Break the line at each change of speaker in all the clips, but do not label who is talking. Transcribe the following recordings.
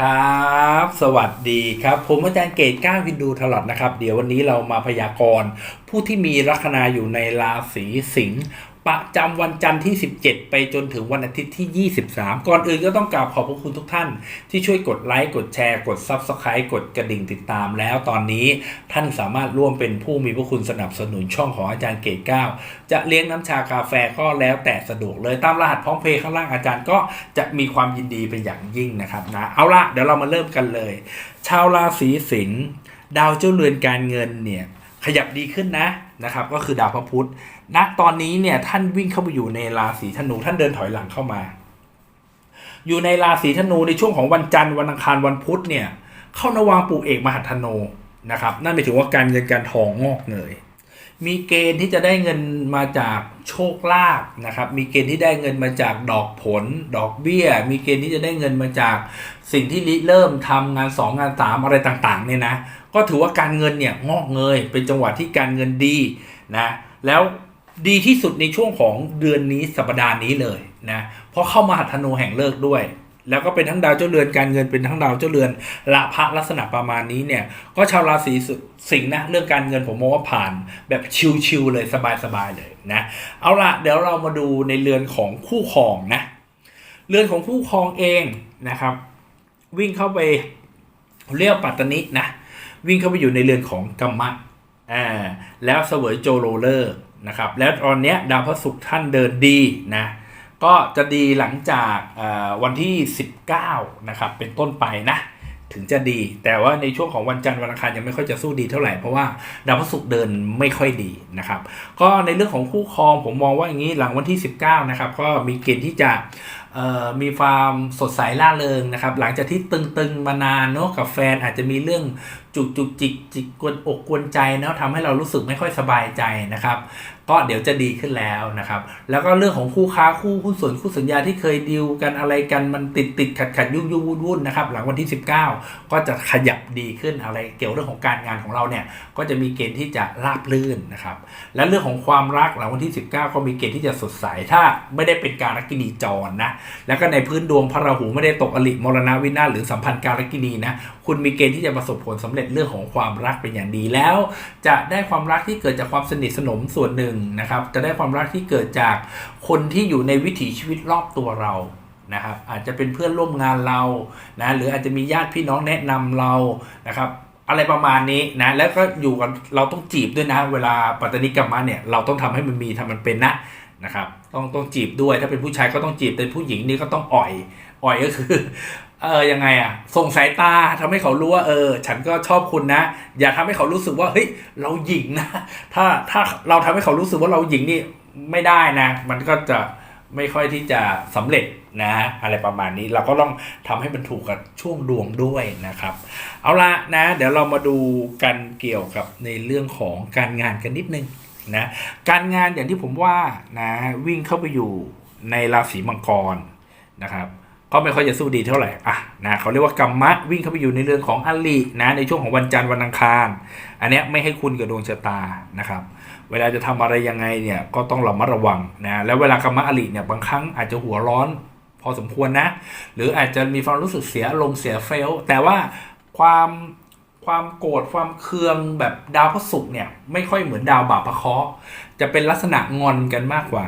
ครับ สวัสดีครับ ผมอาจารย์เกตก้าวินดูตลอดนะครับ เดี๋ยววันนี้เรามาพยากรณ์ผู้ที่มีลัคนาอยู่ในราศีสิงห์ ประจำวันจันทร์ที่ 17 ไปจนถึงวันอาทิตย์ที่ 23 ก่อนอื่นก็ต้องกราบขอบพระคุณทุกท่าน ที่ช่วยกดไลค์ กดแชร์ กด Subscribe กดกระดิ่งติดตามแล้วตอนนี้ท่านสามารถร่วมเป็นผู้มีพระคุณสนับสนุนช่องของอาจารย์เกตก้าจะเลี้ยงน้ำชากาแฟก็แล้วแต่สะดวกเลยตามรหัสพร้อมเพย์ข้างล่างอาจารย์ก็จะมีความยินดีเป็นอย่างยิ่งนะครับนะเอาละเดี๋ยวเรามาเริ่มกันเลย ชาวราศีสิงห์ดาวเจ้าเรือนการเงินเนี่ยขยับดีขึ้นนะ นะครับก็คือดาวพระพุธณตอนนี้เนี่ยท่านวิ่งเข้าไปอยู่ในราศีธนูท่านเดินถอยหลังเข้ามา อยู่ในราศีธนูในช่วงของวันจันทร์วันอังคารวันพุธเนี่ยเข้านวางปู่เอกมหัธโนนะครับนั่นหมายถึงว่าการเงินการทองงอกเงย มีเกณฑ์ที่จะได้เงินมาจากโชคลาภนะครับ มีเกณฑ์ที่ได้เงินมาจากดอกผล ดอกเบี้ย มีเกณฑ์ที่จะได้เงินมาจากสิ่งที่ริเริ่มทำงานสองงานสามอะไรต่างๆเนี่ยนะ ก็ถือว่าการเงินเนี่ยงอกเงย เป็นจังหวะที่การเงินดีนะ แล้วดีที่สุดในช่วงของเดือนนี้สัปดาห์นี้เลยนะ เพราะเข้ามาหัตถนูแห่งเลิกด้วย แล้วก็เป็นทั้งดาวเจ้าเรือนการเงินเป็นทั้งดาวเจ้าเรือนละพระลักษณะประมาณนี้เนี่ย ก็ชาวราศีสิงห์นะเรื่องการเงินผมมองว่าผ่านแบบชิวๆเลยสบายๆเลยนะ เอาละเดี๋ยวเรามาดูในเรือนของคู่ครองนะ เรือนของคู่ครองเองนะครับ วิ่งเข้าไปเรียกปัตตนินะวิ่งเข้าไปอยู่ในเรือนของกัมมะอ่าแล้วเสวยโจโรเลอร์นะครับแล้วตอนเนี้ยดาวพระศุกร์ท่านเดินดีนะ ก็จะดีหลังจากวันที่ 19 นะครับ เป็นต้นไปนะถึงจะดี แต่ว่าในช่วงของวันจันทร์วันอังคารยังไม่ค่อยจะสู้ดีเท่าไหร่ เพราะว่าดาวพฤหัสเดินไม่ค่อยดีนะครับ ก็ในเรื่องของคู่ครองผมมองว่าอย่างนี้หลังวันที่ 19 นะครับ ก็มีเกณฑ์ที่จะ มีความสดใสล่าเริงนะครับ หลังจากที่ตึงๆมานานเนาะกับแฟนอาจจะมีเรื่องจุกจุกจิกจิกกวนอกกวนใจเนาะทำให้เรารู้สึกไม่ค่อยสบายใจนะครับ ก็เดี๋ยวจะดีขึ้นแล้วนะครับ แล้วก็เรื่องของคู่ค้าคู่หุ้นส่วนคู่สัญญาที่เคยดีลกันอะไรกันมันติดติดขัดขัดยุ่งยุ่งวุ่นวุ่นนะครับ หลังวันที่ 19 ก็จะขยับดีขึ้นอะไรเกี่ยวเรื่องของการงานของเราเนี่ยก็จะมีเกณฑ์ที่จะราบลื่นนะครับ และเรื่องของความรักหลังวันที่ 19 ก็มีเกณฑ์ที่จะสดใสถ้าไม่ได้เป็นการรักินีจรนะแล้วก็ในพื้นดวงพระราหูไม่ได้ตกอลิมรณวินาศหรือสัมพันธ์การกินีนะ คุณมีเกณฑ์ที่จะประสบผลสำเร็จเรื่องของความรักเป็นอย่างดีแล้ว จะได้ความรักที่เกิดจากความสนิทสนมส่วนหนึ่งนะครับ จะได้ความรักที่เกิดจากคนที่อยู่ในวิถีชีวิตรอบตัวเรานะครับอาจจะเป็นเพื่อนร่วมงานเรานะหรืออาจจะมีญาติพี่น้องแนะนำเรานะครับอะไรประมาณนี้นะแล้วก็อยู่กับเราต้องจีบด้วยนะ เวลาปัตตนิกรรมะเนี่ยเราต้องทำให้มันมีทำมันเป็นนะ นะครับต้องต้องจีบด้วยถ้าเป็นผู้ชายก็ต้องจีบเป็นผู้หญิงนี่ก็ต้องอ่อยอ่อยก็คือเออยังไงอะส่งสายตาทำให้เขารู้ว่าเออ ฉันก็ชอบคุณนะ อย่าทำให้เขารู้สึกว่าเฮ้ยเราหญิงนะถ้าถ้าเราทำให้เขารู้สึกว่าเราหญิงนี่ไม่ได้นะ มันก็จะไม่ค่อยที่จะสำเร็จนะอะไรประมาณนี้เราก็ต้องทำให้มันถูกกับช่วงดวงด้วยนะครับ เอาละนะ เดี๋ยวเรามาดูกันเกี่ยวกับในเรื่องของการงานกันนิดนึง นะการงานอย่างที่ผมว่านะวิ่งเข้าไปอยู่ในราศีมังกรนะครับก็ไม่ค่อยจะสู้ดีเท่าไหร่อะนะเขาเรียกว่ากรรมะวิ่งเข้าไปอยู่ในเรื่องของอลินะในช่วงของวันจันทร์วันอังคาร อันนี้ไม่ให้คุณกับดวงชะตานะครับ เวลาจะทำอะไรยังไงเนี่ยก็ต้องระมัดระวังนะแล้วเวลากรรมะอลิเนี่ยบางครั้งอาจจะหัวร้อนพอสมควรนะ หรืออาจจะมีความรู้สึกเสียลงเสียเฟลแต่ว่าความ ความโกรธความเคืองแบบดาวพระศุกร์เนี่ย ไม่ค่อยเหมือนดาวบาปพระเคราะห์จะเป็นลักษณะงอนกันมากกว่า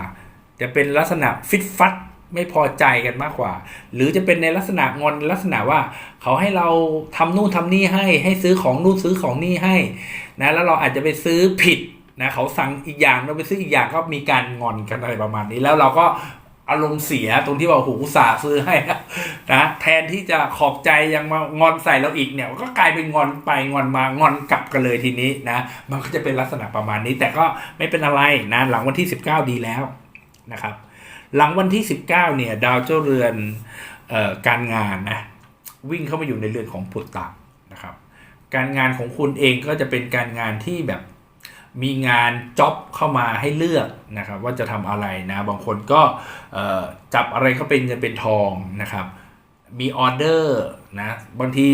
จะเป็นลักษณะฟิตฟัดไม่พอใจกันมากกว่า หรือจะเป็นในลักษณะงอนลักษณะว่า เขาให้เราทำนู่นทำนี่ให้ ให้ซื้อของนู่นซื้อของนี่ให้นะแล้วเราอาจจะไปซื้อผิดนะเขาสั่งอีกอย่างเราไปซื้ออีกอย่างก็มีการงอนกันอะไรประมาณนี้ แล้วเราก็ อารมณ์เสียตรงที่ว่าหูสาซื้อให้นะแทนที่จะขอบใจยังมางอนใส่เราอีกเนี่ยก็กลายเป็นงอนไปงอนมางอนกลับกันเลยทีนี้นะมันก็จะเป็นลักษณะประมาณนี้ แต่ก็ไม่เป็นอะไรนะหลังวันที่ 19 ดีแล้วนะครับ หลังวันที่ 19เนี่ยดาวเจ้าเรือนออการงานนะวิ่งเข้ามาอยู่ในเรือนของปุตตะนะครับ การงานของคุณเองก็จะเป็นการงานที่แบบ มีงานจ็อบเข้ามาให้เลือกนะครับว่าจะทำอะไรนะ บางคนก็จับอะไรก็เป็นเงินเป็นทองนะครับมีออเดอร์นะบางที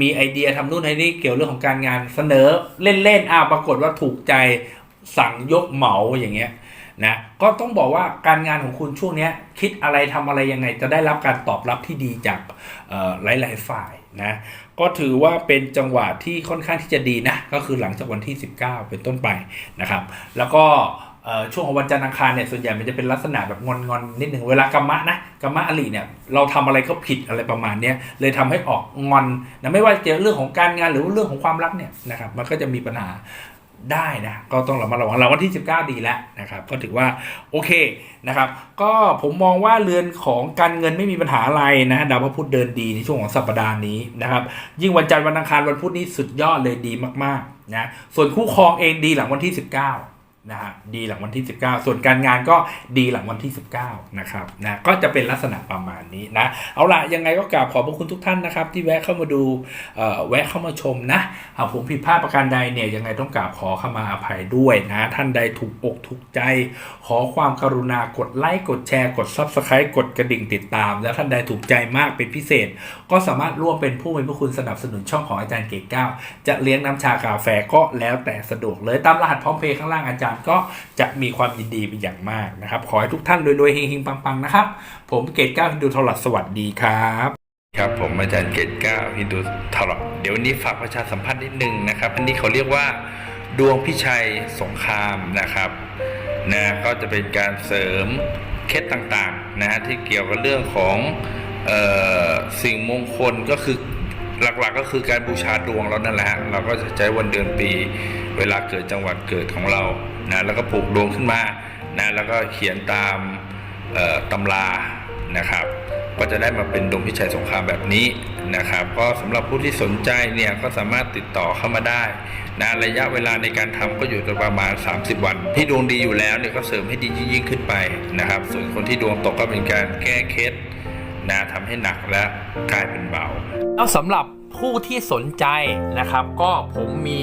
มีไอเดียทำนู่นให้นี่เกี่ยวเรื่องของการงานเสนอเล่นๆอ่าปรากฏว่าถูกใจสั่งยกเหมาอย่างเงี้ยนะก็ต้องบอกว่าการงานของคุณช่วงเนี้ยคิดอะไรทำอะไรยังไงจะได้รับการตอบรับที่ดีจากหลาย ๆ ฝ่าย นะก็ถือว่าเป็นจังหวะที่ค่อนข้างที่จะดีนะ ก็คือหลังจากวันที่ 19 เป็นต้นไปนะครับ แล้วก็ช่วงของวันจันทร์อังคารเนี่ยส่วนใหญ่มันจะเป็นลักษณะแบบงอนงอนนิดหนึ่งเวลากรรมะนะกรรมะอริเนี่ยเราทำอะไรก็ผิดอะไรประมาณนี้เลยทำให้ออกงอนนะไม่ว่าจะเรื่องของการงานหรือเรื่องของความรักเนี่ยนะครับมันก็จะมีปัญหา ได้นะก็ต้องระมัดระวังเราวันที่ 19 ดีแล้วนะครับก็ถือว่าโอเคนะครับก็ผมมองว่าเรือนของการเงินไม่มีปัญหาอะไรนะดาวพระพุธเดินดีในช่วงของสัปดาห์นี้นะครับยิ่งวันจันทร์วันอังคารวันพุธนี้สุดยอดเลยดีมากๆนะส่วนคู่ครองเองดีหลังวันที่ 19 นะฮะดีหลังวันที่ 19 ส่วนการงานก็ดีหลังวันที่ 19 นะครับนะก็จะเป็นลักษณะประมาณนี้นะ เอาล่ะยังไงก็กราบขอบพระคุณทุกท่านนะครับ ที่แวะเข้ามาดูแวะเข้ามาชมนะหากผมผิดพลาดประการใดเนี่ยยังไงต้องกราบขอเข้ามาอภัยด้วยนะ ท่านใดถูกอกถูกใจ ขอความกรุณากดไลค์กดแชร์กด Subscribe กดกระดิ่งติดตาม แล้วท่านใดถูกใจมากเป็นพิเศษ ก็สามารถร่วมเป็นผู้มีพระคุณสนับสนุนช่องของอาจารย์เกตเก้าจะเลี้ยงน้ำชากาแฟก็แล้วแต่สะดวกเลยตามรหัสพร้อมเพย์ข้างล่างอาจารย์ก็จะมีความยินดีเป็นอย่างมากนะครับ ขอให้ทุกท่านรวยๆเฮงๆปังๆนะครับ ผมเกตเก้าฮินดูทรอดสวัสดีครับครับผมอาจารย์เกตเก้าฮินดูทรอดเดี๋ยววันนี้ฝากประชาสัมพันธ์นิดนึงนะครับ อันนี้เขาเรียกว่าดวงพิชัยสงครามนะครับนะก็จะเป็นการเสริมเคล็ดต่างๆนะฮะที่เกี่ยวกับเรื่องของออสิ่งมงคลก็คือหลักๆก็คือการบูชาดวงแล้วนั่นแหละฮะเราก็จะใช้วันเดือนปี เวลาเกิดจังหวัดเกิดของเรา นะแล้วก็ปลูกดวงขึ้นมานะแล้วก็เขียนตามตำรานะครับ ก็จะได้มาเป็นดวงพิชัยสงครามแบบนี้นะครับ ก็สำหรับผู้ที่สนใจเนี่ยก็สามารถติดต่อเข้ามาได้นะระยะเวลาในการทำก็อยู่ประมาณ 30 วัน ที่ดวงดีอยู่แล้วเนี่ยก็เสริมให้ดียิ่งขึ้นไปนะครับ ส่วนคนที่ดวงตกก็เป็นการแก้เคล็ดนะทำให้หนักและกลายเป็นเบาแล้วสำหรับผู้ที่สนใจนะครับ ก็ผมมี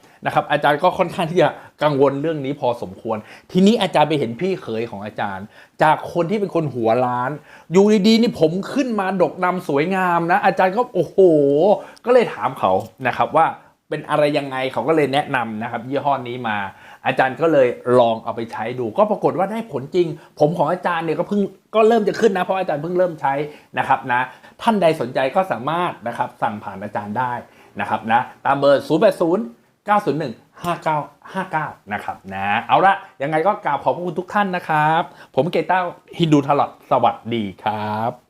นะครับอาจารย์ก็ค่อนข้างที่จะกังวลเรื่องนี้พอสมควร ทีนี้อาจารย์ไปเห็นพี่เขยของอาจารย์ จากคนที่เป็นคนหัวล้าน อยู่ดีๆนี่ผมขึ้นมาดกดำสวยงามนะ อาจารย์ก็โอ้โห ก็เลยถามเขานะครับว่าเป็นอะไรยังไงเขาก็เลยแนะนำนะครับยี่ห้อนี้มา อาจารย์ก็เลยลองเอาไปใช้ดู ก็ปรากฏว่าได้ผลจริง ผมของอาจารย์เนี่ยก็เพิ่งก็เริ่มจะขึ้นนะเพราะอาจารย์เพิ่งเริ่มใช้นะครับนะท่านใดสนใจก็สามารถนะครับสั่งผ่านอาจารย์ได้นะครับนะตามเบอร์ 0 8 0 901 5959 นะครับนะเอาละยังไงก็กราบขอบคุณทุกท่านนะครับ ผมเกต้าฮินดูทลอดสวัสดีครับ